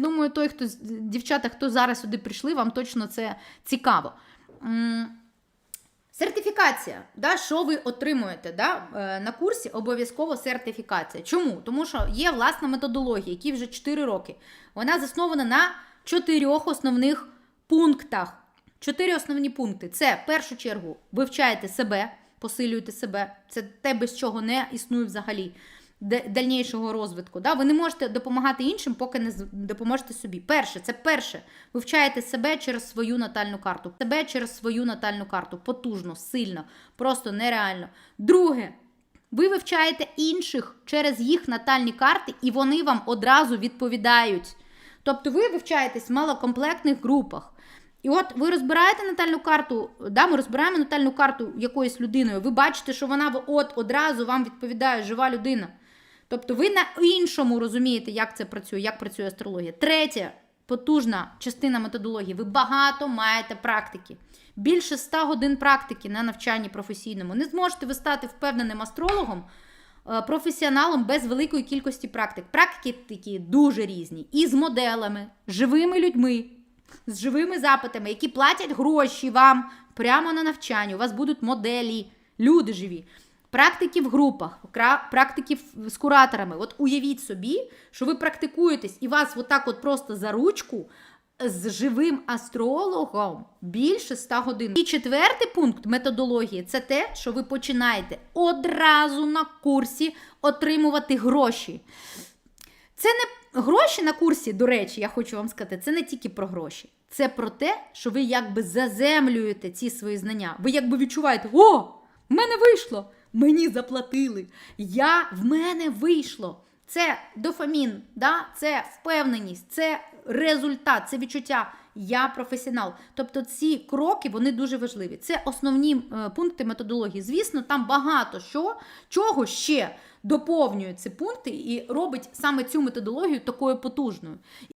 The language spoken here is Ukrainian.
думаю, той, хто дівчата, хто зараз сюди прийшли, вам точно це цікаво. Сертифікація, да, що ви отримуєте да, е, на курсі, обов'язково сертифікація. Чому? Тому що є власна методологія, які вже 4 роки. Вона заснована на чотирьох основних пунктах. Чотири основні пункти: це в першу чергу вивчаєте себе, посилюєте себе. Це те, без чого не існує взагалі дальнішого розвитку. Да? Ви не можете допомагати іншим, поки не допоможете собі. Перше, це перше. Вивчаєте себе через свою натальну карту. Себе через свою натальну карту. Потужно, сильно, просто нереально. Друге, ви вивчаєте інших через їх натальні карти, і вони вам одразу відповідають. Тобто ви вивчаєтесь в малокомплектних групах. І от ви розбираєте натальну карту, да, ми розбираємо натальну карту якоюсь людиною. Ви бачите, що вона от одразу вам відповідає жива людина. Тобто ви на іншому розумієте, як це працює, як працює астрологія. Третє, потужна частина методології. Ви багато маєте практики. Більше 100 годин практики на навчанні професійному. Не зможете ви стати впевненим астрологом, е, професіоналом без великої кількості практик. Практики такі дуже різні. І з моделами, живими людьми, з живими запитами, які платять гроші вам прямо на навчання. У вас будуть моделі, люди живі. Практики в групах, практики з кураторами. От уявіть собі, що ви практикуєтесь і вас отак от просто за ручку з живим астрологом більше 100 годин. І четвертий пункт методології це те, що ви починаєте одразу на курсі отримувати гроші. Це не гроші на курсі, до речі, я хочу вам сказати, це не тільки про гроші. Це про те, що ви якби заземлюєте ці свої знання. Ви якби відчуваєте, о, в мене вийшло! Мені заплатили. Я в мене вийшло. Це дофамін, да? це впевненість, це результат, це відчуття. Я професіонал. Тобто ці кроки вони дуже важливі. Це основні е, пункти методології. Звісно, там багато що, чого ще доповнює ці пункти і робить саме цю методологію такою потужною.